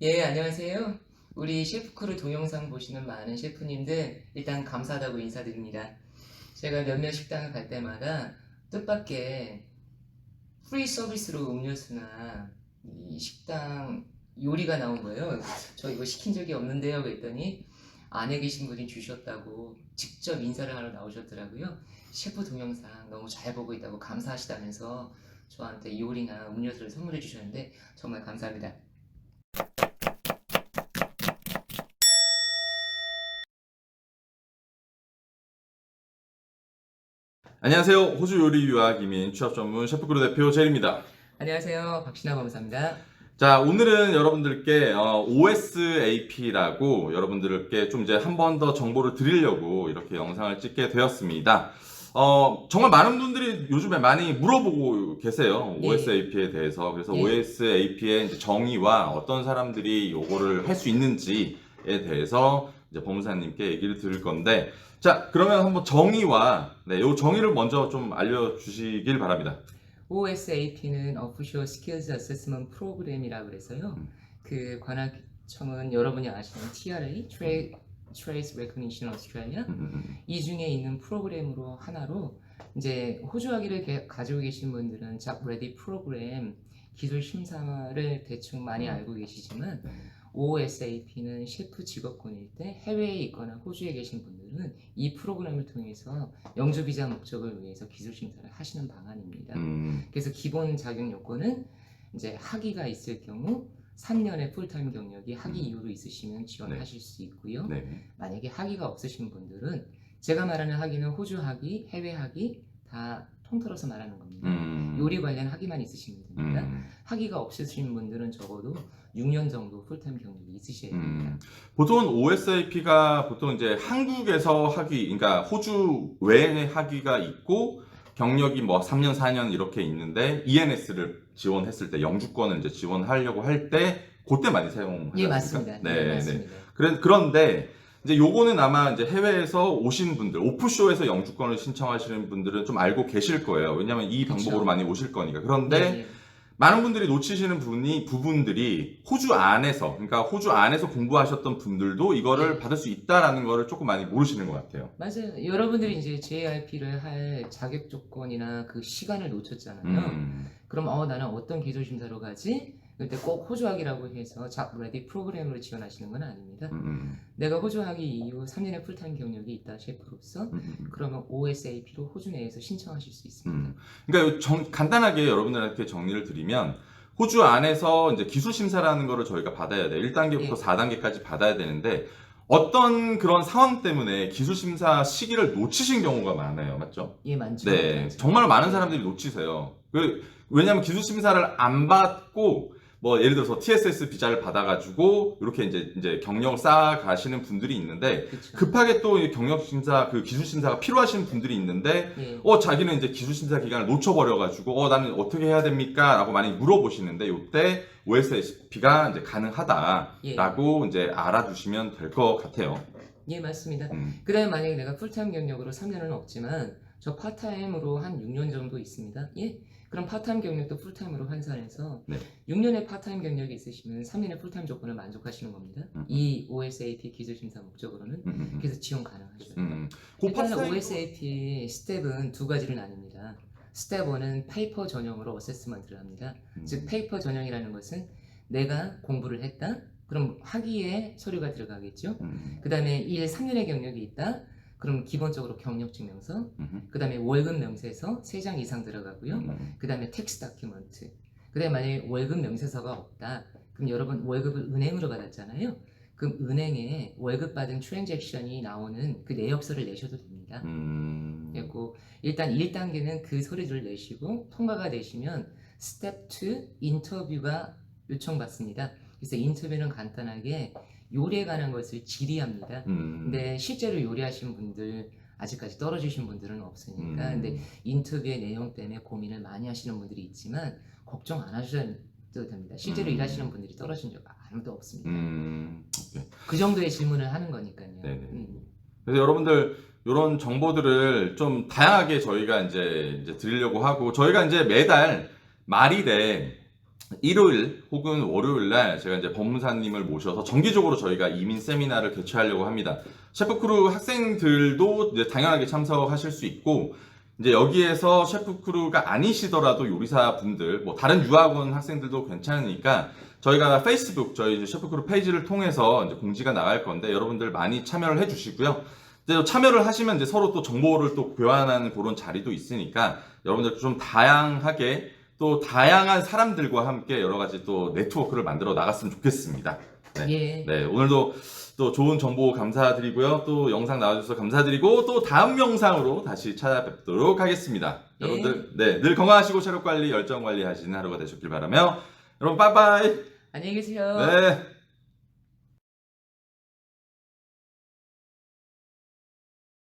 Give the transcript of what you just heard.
예, 안녕하세요. 우리 셰프크루 동영상 보시는 많은 셰프님들 일단 감사하다고 인사드립니다. 제가 몇몇 식당을 갈 때마다 뜻밖의 프리 서비스로 음료수나 이 식당 요리가 나온 거예요. 저 이거 시킨 적이 없는데요. 그랬더니 안에 계신 분이 주셨다고 직접 인사를 하러 나오셨더라고요. 셰프 동영상 너무 잘 보고 있다고 감사하시다면서 저한테 요리나 음료수를 선물해 주셨는데 정말 감사합니다. 안녕하세요. 호주 요리 유학 이민 취업 전문 셰프그룹 대표 제일입니다. 안녕하세요. 박신하 검사입니다. 자, 오늘은 여러분들께 어, OSAP라고 여러분들께 좀 이제 한 번 더 정보를 드리려고 이렇게 영상을 찍게 되었습니다. 어, 정말 많은 분들이 요즘에 많이 물어보고 계세요. 예. OSAP에 대해서. 그래서 예. OSAP의 정의와 어떤 사람들이 요거를 할 수 있는지에 대해서 이제 법무사님께 얘기를 드릴 건데, 자, 그러면 한번 정의와, 네, 요 정의를 먼저 좀 알려주시길 바랍니다. OSAP는 Official Skills Assessment Program이라고 그래서요. 음. 그 관할청은 여러분이 아시는 TRA, Tra- Trace Recognition Australia 음, 음, 음. 이 중에 있는 프로그램으로 하나로 이제 호주 학위를 게- 가지고 계신 분들은 Job Ready 프로그램 기술 심사를 대충 많이 음. 알고 계시지만 네. OSAP는 셰프 직업군일 때 해외에 있거나 호주에 계신 분들은 이 프로그램을 통해서 영주 비자 목적을 위해서 기술 심사를 하시는 방안입니다. 음, 그래서 기본 자격 요건은 이제 학위가 있을 경우 3년의 풀타임 경력이 학위 음. 이후로 있으시면 지원하실 수 있고요. 네. 만약에 학위가 없으신 분들은 제가 말하는 학위는 호주 학위, 해외 학위 다 통틀어서 말하는 겁니다. 음, 요리 관련 학위만 있으시면 됩니다. 음, 학위가 없으신 분들은 적어도 6년 정도 풀타임 경력이 있으셔야 됩니다. 음. 보통은 OSAP가 보통 이제 한국에서 학위, 그러니까 호주 외에 학위가 있고 경력이 뭐 3년, 4년 이렇게 있는데 ENS를 지원했을 때 영주권을 이제 지원하려고 할 때 그때 많이 사용하지 예? 맞습니다. 네, 예, 네. 맞습니다. 그래, 그런데 이제 요거는 아마 이제 해외에서 오신 분들, 오프쇼에서 영주권을 신청하시는 분들은 좀 알고 계실 거예요. 왜냐면 이 그쵸. 방법으로 많이 오실 거니까. 그런데 예, 예. 많은 분들이 놓치시는 부분이 부분들이 호주 안에서 그러니까 호주 안에서 공부하셨던 분들도 이거를 네. 받을 수 있다라는 거를 조금 많이 모르시는 것 같아요. 맞아요. 여러분들이 이제 JRP를 할 자격 조건이나 그 시간을 놓쳤잖아요. 음, 그럼 어 나는 어떤 기술 심사로 가지? 그때 꼭 호주학이라고 해서 잡 레디 프로그램으로 지원하시는 건 아닙니다. 음, 음, 내가 호주학이 이후 3년의 풀타임 경력이 있다 셰프로서 음, 음, 음. 그러면 OSAP로 호주 내에서 신청하실 수 있습니다. 음. 그러니까 정- 간단하게 여러분들한테 정리를 드리면 호주 안에서 이제 기술 심사라는 거를 저희가 받아야 돼요. 1단계부터 예. 4단계까지 받아야 되는데 어떤 그런 상황 때문에 기술 심사 시기를 놓치신 경우가 많아요. 맞죠? 예, 많죠. 네. 정말 많은 사람들이 놓치세요. 그, 왜냐하면 기술 심사를 안 받고 뭐 예를 들어서 TSS 비자를 받아가지고 이렇게 이제 이제 경력을 쌓아 가시는 분들이 있는데 그쵸. 급하게 또이 경력 심사 그 기술 심사가 필요하신 분들이 있는데 예. 어 자기는 이제 기술 심사 기간을 놓쳐버려가지고 어 나는 어떻게 해야 됩니까?라고 많이 물어보시는데 이때 OSAP가 이제 가능하다라고 예. 이제 알아두시면 될 것 같아요. 예, 맞습니다. 음, 그 다음에 만약에 내가 풀타임 경력으로 3년은 없지만 저 파타임으로 한 6년 정도 있습니다. 예? 그럼 파타임 경력도 풀타임으로 환산해서 네. 6년의 파타임 경력이 있으시면 3년의 풀타임 조건을 만족하시는 겁니다. 음. 이 OSAP 기술 심사 목적으로는 음, 음, 음. 그래서 지원 가능하죠. 음. 그 일단 파트타임- OSAP 스텝은 두 가지를 나눕니다. 스텝 1은 페이퍼 전형으로 어세스먼트를 합니다. 음. 즉 페이퍼 전형이라는 것은 내가 공부를 했다. 그럼 학위에 서류가 들어가겠죠. 음, 그 다음에 1, 3년의 경력이 있다. 그럼 기본적으로 경력 증명서, 음, 그 다음에 월급 명세서 3장 이상 들어가고요. 음, 그 다음에 텍스 다큐먼트. 그 다음에 만약에 월급 명세서가 없다. 그럼 여러분 월급을 은행으로 받았잖아요. 그럼 은행에 월급 받은 트랜잭션이 나오는 그 내역서를 내셔도 됩니다. 음. 그리고 일단 1단계는 그 서류를 내시고 통과가 되시면 스텝 2 인터뷰가 요청받습니다. 그래서 인터뷰는 간단하게 요리에 관한 것을 질의합니다. 음. 근데 실제로 요리하신 분들 아직까지 떨어지신 분들은 없으니까 음. 근데 인터뷰의 내용 때문에 고민을 많이 하시는 분들이 있지만 걱정 안 하셔도 됩니다. 실제로 음. 일하시는 분들이 떨어진 적 아무도 없습니다. 음, 오케이. 그 정도의 질문을 하는 거니까요. 네네. 음. 그래서 여러분들 이런 정보들을 좀 다양하게 저희가 이제, 이제 드리려고 하고 저희가 이제 매달 말일에 일요일 혹은 월요일 날 제가 이제 법무사님을 모셔서 정기적으로 저희가 이민 세미나를 개최하려고 합니다. 셰프크루 학생들도 이제 당연하게 참석하실 수 있고 이제 여기에서 셰프크루가 아니시더라도 요리사 분들 뭐 다른 유학원 학생들도 괜찮으니까 저희가 페이스북 저희 셰프크루 페이지를 통해서 이제 공지가 나갈 건데 여러분들 많이 참여를 해주시고요. 참여를 하시면 이제 서로 또 정보를 또 교환하는 그런 자리도 있으니까 여러분들 좀 다양하게 또 다양한 사람들과 함께 여러 가지 또 네트워크를 만들어 나갔으면 좋겠습니다. 예. 네, 오늘도 또 좋은 정보 감사드리고요. 또 영상 나와주셔서 감사드리고 또 다음 영상으로 다시 찾아뵙도록 하겠습니다. 예. 여러분들, 네, 늘 건강하시고 체력 관리, 열정 관리 하시는 하루가 되셨길 바라며 여러분 빠이빠이. 안녕히 계세요. 네.